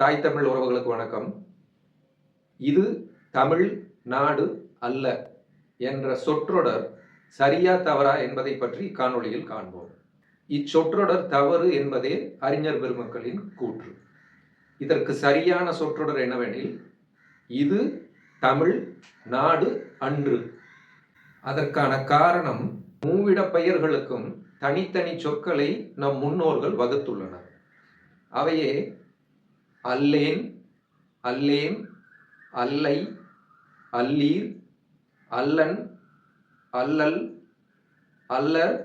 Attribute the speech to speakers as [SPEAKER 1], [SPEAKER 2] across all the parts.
[SPEAKER 1] தாய் தமிழ் உறவுகளுக்கு வணக்கம். இது தமிழ் நாடு அல்ல என்ற சொற்றொடர் சரியா தவறா என்பதை பற்றி காணொளியில் காண்போம். இச்சொற்றொடர் தவறு என்பதே அறிஞர் பெருமக்களின் கூற்று. இதற்கு சரியான சொற்றொடர் என்னவெனில் இது தமிழ் நாடு அன்று. அதற்கான காரணம் மூவிட பெயர்களுக்கும் தனித்தனி சொற்களை நம் முன்னோர்கள் வகுத்துள்ளனர். அவையே அல்லேன் அல்லேன் அல்லை அல்லீர் அல்லன் அல்லல் அல்லர்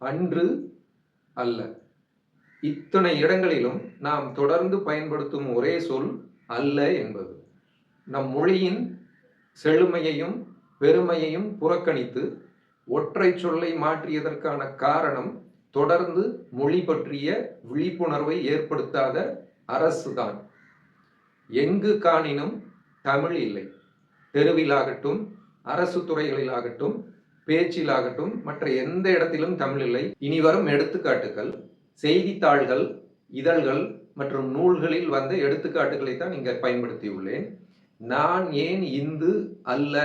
[SPEAKER 1] அன்று அல்ல இத்தனை இடங்களிலும் நாம் தொடர்ந்து பயன்படுத்தும் ஒரே சொல் அல்ல என்பது. நம் மொழியின் செழுமையையும் பெருமையையும் புறக்கணித்து ஒற்றை சொல்லை மாற்றியதற்கான காரணம் தொடர்ந்து மொழி பற்றிய விழிப்புணர்வை ஏற்படுத்தாத அரசுதான். எங்கு காணினும் தமிழ் இல்லை. தெருவிலாகட்டும் அரசு துறைகளிலாகட்டும் பேச்சிலாகட்டும் மற்ற எந்த இடத்திலும் தமிழ் இல்லை. இனி வரும் எடுத்துக்காட்டுகள் செய்தித்தாள்கள் இதழ்கள் மற்றும் நூல்களில் வந்த எடுத்துக்காட்டுகளை தான் இங்கே பயன்படுத்தியுள்ளேன். நான் ஏன் இந்து அல்ல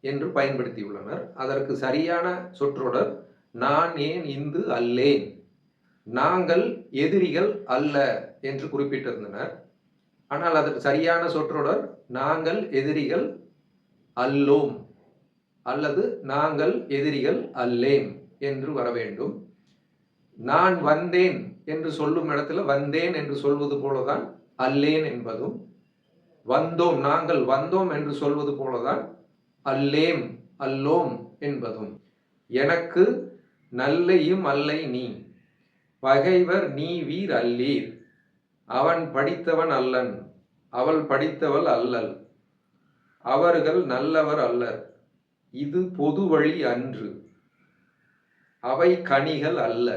[SPEAKER 1] என்று பயன்படுத்தியுள்ளனர். அதற்கு சரியான சொற்றொடர் நான் ஏன் இந்து அல்லேன். நாங்கள் எதிரிகள் அல்ல என்று குறிப்பிட்டிருந்தனர். ஆனால் அதற்கு சரியான சொற்றொடர் நாங்கள் எதிரிகள் அல்லோம் அல்லது நாங்கள் எதிரிகள் அல்லேம் என்று வர வேண்டும். நான் வந்தேன் என்று சொல்லும் இடத்துல வந்தேன் என்று சொல்வது போலதான் அல்லேன் என்பதும் வந்தோம் நாங்கள் வந்தோம் என்று சொல்வது போலதான் அல்லேம் அல்லோம் என்பதும். எனக்கு நல்லையும் அல்லை நீ பகைவர் நீ வீர் அல்லீர். அவன் படித்தவன் அல்லன் அவள் படித்தவள் அல்லல். அவர்கள் நல்லவர் அல்லர் இது பொது வழி அன்று. அவை கனிகள் அல்ல.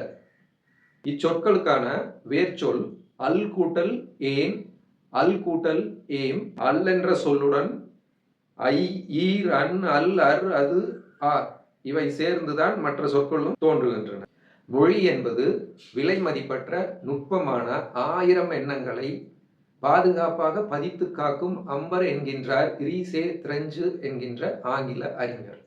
[SPEAKER 1] இச்சொற்களுக்கான வேர்ச்சொல் அல் கூட்டல் ஏன் அல் கூட்டல் ஏம் அல் என்ற சொல்லுடன் ஐ ஈர் அன் அல் அர் அது ஆர் இவை சேர்ந்துதான் மற்ற சொற்களும் தோன்றுகின்றன. மொழி என்பது விலை மதிப்பற்ற நுட்பமான ஆயிரம் எண்ணங்களை பாதுகாப்பாக பதித்து காக்கும் அம்பர் என்கின்றார் ரீசே திரஞ்சு என்கின்ற ஆங்கில அறிஞர்.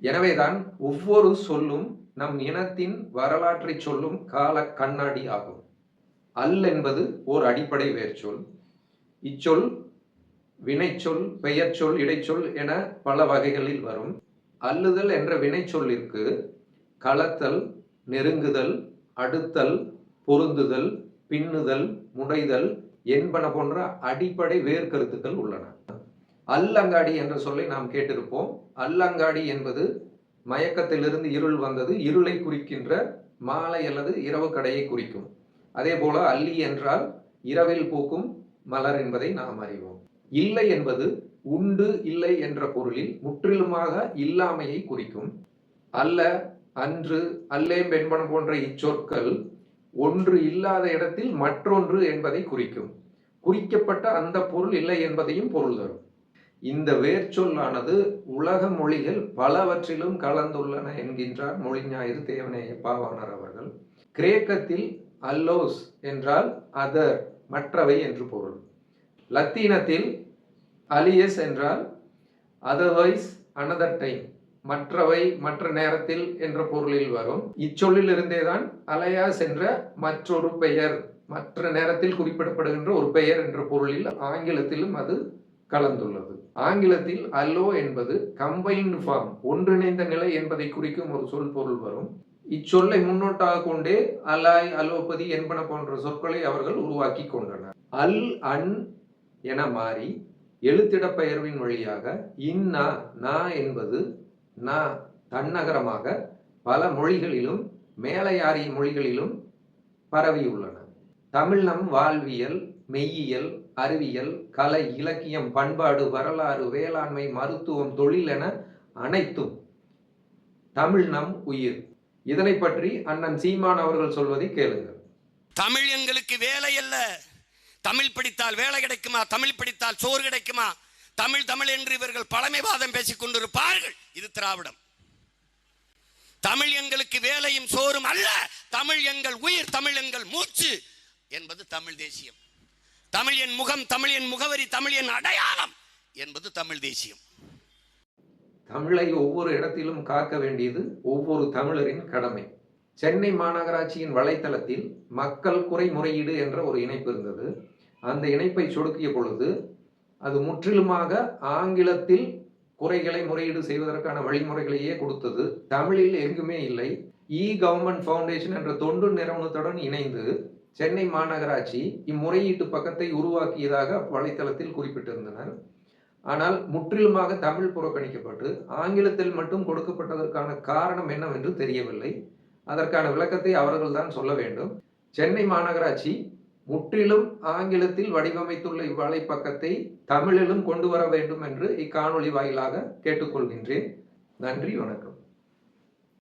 [SPEAKER 1] எனவேதான் ஒவ்வொரு சொல்லும் நம் இனத்தின் வரலாற்றை சொல்லும் கால கண்ணாடி ஆகும். அல் என்பது ஓர் அடிப்படை வேர்ச்சொல். இச்சொல் வினைச்சொல் பெயர்ச்சொல் இடைச்சொல் என பல வகைகளில் வரும். அல்லுதல் என்ற வினைச்சொல்லிற்கு களத்தல் நெருங்குதல் அடுத்தல் பொருந்துதல் பின்னுதல் முடைதல் என்பன போன்ற அடிப்படை வேர்க்கருத்துக்கள் உள்ளன. அல்லங்காடி என்ற சொல்லை நாம் கேட்டிருப்போம். அல்லங்காடி என்பது மயக்கத்திலிருந்து இருள் வந்தது இருளை குறிக்கின்ற மாலை அல்லது இரவு கடையை குறிக்கும். அதே போல அல்லி என்றால் இரவில் பூக்கும் மலர் என்பதை நாம் அறிவோம். இல்லை என்பது உண்டு இல்லை என்ற பொருளில் முற்றிலுமாக இல்லாமையை குறிக்கும். அல்ல அன்று அல்லேம் என்பன போன்ற இச்சொற்கள் ஒன்று இல்லாத இடத்தில் மற்றொன்று என்பதை குறிக்கும். குறிக்கப்பட்ட அந்த பொருள் இல்லை என்பதையும் பொருள் தரும். இந்த வேர்ச்சொல்லானது உலக மொழிகள் பலவற்றிலும் கலந்துள்ளன என்கின்றார் மொழிஞாயிறு தேவநேய பாவாணர் அவர்கள். கிரேக்கத்தில் அல்லோஸ் என்றால் அதர் மற்றவை என்று பொருள். லத்தீனத்தில் அலியஸ் என்றால் அதர்வைஸ் அனதர் டைம் மற்றவை மற்ற நேரத்தில் என்ற பொருளில் வரும். இச்சொல்லில் இருந்தேதான் அலையாஸ் என்ற மற்றொரு பெயர். மற்ற நேரத்தில் குறிப்பிடப்படுகின்ற ஒரு பெயர் என்ற பொருளில் ஆங்கிலத்திலும் அது கலந்துள்ளது. ஆங்கிலத்தில் அல்லோ என்பது கம்பைன்டு ஃபார்ம் ஒன்றிணைந்த நிலை என்பதை குறிக்கும் ஒரு சொல் பொருள் வரும். இச்சொல்லை முன்னோட்டாக கொண்டே அலாய் அலோபதி என்பன போன்ற சொற்களை அவர்கள் உருவாக்கி கொண்டனர். அல் அன் என மாறி எழுத்திடப் பெயர்வின் வழியாக இன்னா நா என்பது நா தன்னகரமாக பல மொழிகளிலும் மேலையாரிய மொழிகளிலும் பரவியுள்ளன. தமிழ் நம் வாழ்வியல் மெய்யியல் அறிவியல் கலை இலக்கியம் பண்பாடு வரலாறு வேளாண்மை மருத்துவம் தொழில் என அனைத்தும் தமிழ் நம் உயிர். இதனை பற்றி அண்ணன் சீமான் அவர்கள் சொல்வதை கேளுங்கள்.
[SPEAKER 2] தமிழ் எங்களுக்கு வேலை அல்ல. தமிழ் படித்தால் வேலை கிடைக்குமா? தமிழ் படித்தால் சோறு கிடைக்குமா? தமிழ் தமிழ் என்று இவர்கள் பழமைவாதம் பேசிக் கொண்டிருப்பார்கள். இது திராவிடம். தமிழ் எங்களுக்கு வேலையும் சோறும் அல்ல. தமிழ் எங்கள் உயிர் தமிழ் எங்கள் மூச்சு என்பது தமிழ் தேசியம். தமிழ் என் முகம் தமிழ் என் முகவரி தமிழ் என் அடையாளம் என்பது தமிழ் தேசியம்.
[SPEAKER 1] தமிழை ஒவ்வொரு இடத்திலும் காக்க வேண்டியது ஒவ்வொரு தமிழரின் கடமை. சென்னை மாநகராட்சியின் வலைத்தளத்தில் மக்கள் குறை முறையீடு என்ற ஒரு இணைப்பு இருந்தது. அந்த இணைப்பை சொடுக்கிய பொழுது அது முற்றிலுமாக ஆங்கிலத்தில் குறைகளை முறையீடு செய்வதற்கான வழிமுறைகளையே கொடுத்தது. தமிழில் எங்குமே இல்லை. இ கவர்மெண்ட் ஃபவுண்டேஷன் என்ற தொண்டு நிறுவனத்துடன் இணைந்து சென்னை மாநகராட்சி இம்முறையீட்டு பக்கத்தை உருவாக்கியதாக வலைத்தளத்தில் குறிப்பிட்டிருந்தனர். ஆனால் முற்றிலுமாக தமிழ் புறக்கணிக்கப்பட்டு ஆங்கிலத்தில் மட்டும் கொடுக்கப்பட்டதற்கான காரணம் என்னவென்று தெரியவில்லை. அதற்கான விளக்கத்தை அவர்கள்தான் சொல்ல வேண்டும். சென்னை மாநகராட்சி முற்றிலும் ஆங்கிலத்தில் வடிவமைத்துள்ள இவ்வலைப்பக்கத்தை தமிழிலும் கொண்டு வர வேண்டும் என்று இக்காணொளி வாயிலாக கேட்டுக்கொள்கின்றேன். நன்றி வணக்கம்.